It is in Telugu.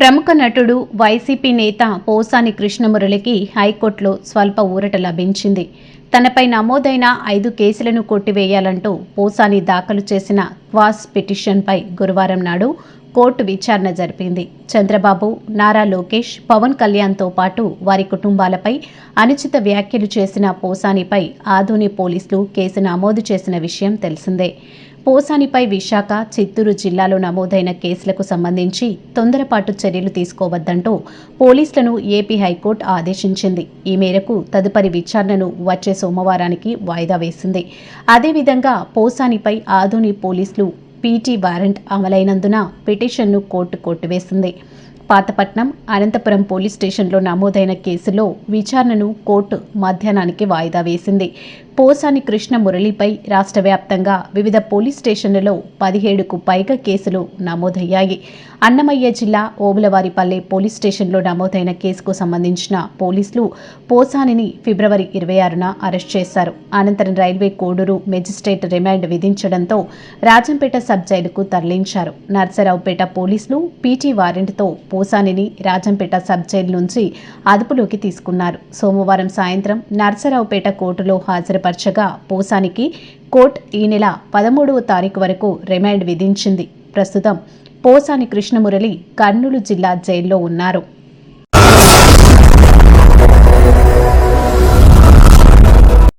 ప్రముఖ నటుడు వైసీపీ నేత పోసాని కృష్ణమురళికి హైకోర్టులో స్వల్ప ఊరట లభించింది. తనపై నమోదైన ఐదు కేసులను కొట్టివేయాలంటూ పోసాని దాఖలు చేసిన క్వాస్ పిటిషన్పై గురువారం నాడు కోర్టు విచారణ జరిపింది. చంద్రబాబు నారా లోకేష్ పవన్ కళ్యాణ్తో పాటు వారి కుటుంబాలపై అనుచిత వ్యాఖ్యలు చేసిన పోసానిపై ఆధుని పోలీసులు కేసు నమోదు చేసిన విషయం తెలిసిందే. పోసానిపై విశాఖ చిత్తూరు జిల్లాలో నమోదైన కేసులకు సంబంధించి తొందరపాటు చర్యలు తీసుకోవద్దంటూ పోలీసులను ఏపీ హైకోర్టు ఆదేశించింది. ఈ మేరకు తదుపరి విచారణను వచ్చే సోమవారానికి వాయిదా వేసింది. అదేవిధంగా పోసానిపై ఆధుని పోలీసులు పీటీ వారెంట్ అమలైనందున పిటిషన్ను కోర్టు కొట్టివేసింది. పాతపట్నం అనంతపురం పోలీస్ స్టేషన్లో నమోదైన కేసులో విచారణను కోర్టు మధ్యాహ్నానికి వాయిదా వేసింది. పోసాని కృష్ణ మురళిపై రాష్ట్ర వ్యాప్తంగా వివిధ పోలీస్ స్టేషన్లలో పదిహేడుకు పైగా కేసులు నమోదయ్యాయి. అన్నమయ్య జిల్లా ఓబులవారిపల్లె పోలీస్ స్టేషన్లో నమోదైన కేసుకు సంబంధించిన పోలీసులు పోసానిని ఫిబ్రవరి ఇరవై ఆరున అరెస్ట్ చేశారు. అనంతరం రైల్వే కోడూరు మెజిస్ట్రేట్ రిమాండ్ విధించడంతో రాజంపేట సబ్ జైలుకు తరలించారు. నర్సరావుపేట పోలీసులు పీటీ వారెంట్తో పోసానిని రాజంపేట సబ్ జైలు నుంచి అదుపులోకి తీసుకున్నారు. సోమవారం సాయంత్రం నర్సరావుపేట కోర్టులో హాజరుపరచగా పోసానికి కోర్టు ఈ నెల పదమూడవ తారీఖు వరకు రిమాండ్ విధించింది. ప్రస్తుతం పోసాని కృష్ణమురళి కర్నూలు జిల్లా జైల్లో ఉన్నారు.